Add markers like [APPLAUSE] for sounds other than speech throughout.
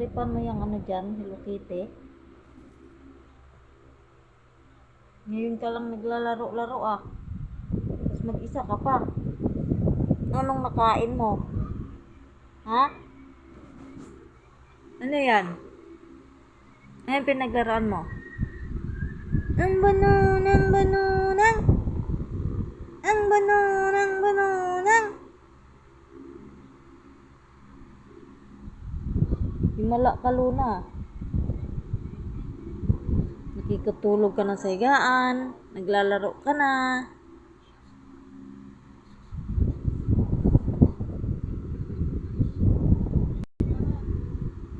hanapan mo yung ano dyan, Hello Kitty. Ngayon ka lang naglalaro-laro ah. Tapos mag-isa ka pa. Anong nakain mo? Ha? Ano yan? Ano yung pinaglaruan mo? Ang banunang banunang. Ang banunang banunang. Himala ka, Luna. Nakikatulog ka na sa higaan. Naglalaro ka na.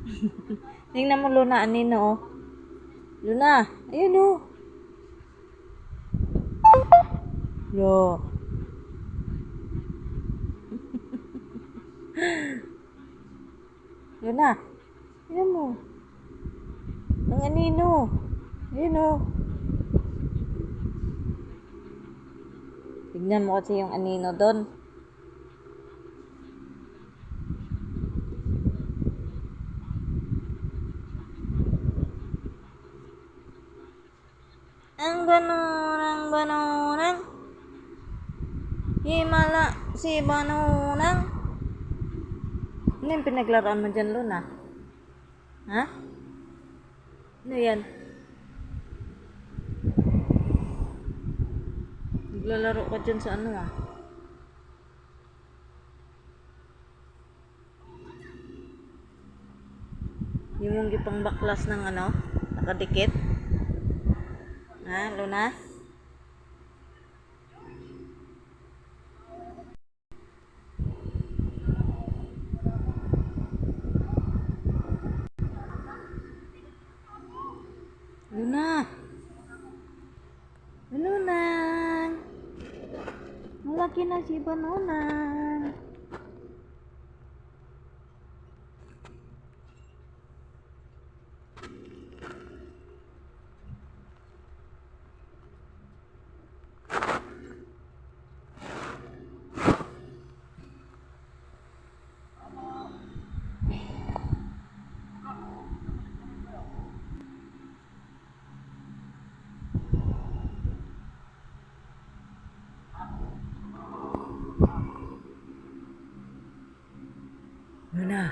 [LAUGHS] Tingnan mo, Luna. Anino, oh. Luna. Ayun, oh. Lo. [LAUGHS] Luna. Tingnan mo. Ang anino. Ayun, oh. Tignan mo kasi yung anino doon. Ang banunang banunang Himala si banunang Ano yung pinaglaruan mo dyan, Luna? Ha? Ano yan? Naglalaro ka dyan sa ano ah? Yung mong gipang baklas ng ano? Nakadikit? Ha, Luna? Luna! Banunang! Malaki na si Banunang! Luna!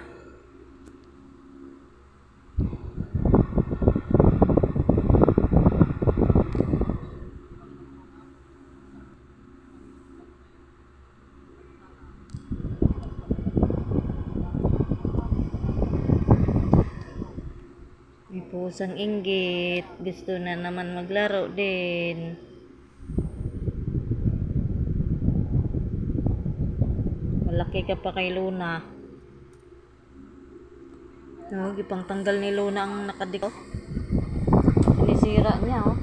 May pusang inggit. Gusto na naman maglaro din. Malaki ka pa kay Luna. No, gipang tanggal ni Luna ang nakadiko. Sinisira niya, oh.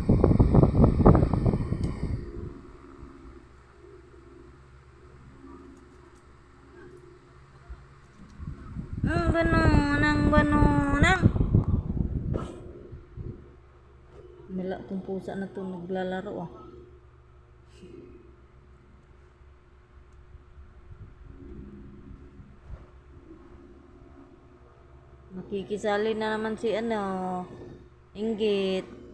Ang banunang banunang. Nila tong pusa na to naglalaro ah. Makikisali na naman si ano, Inggit.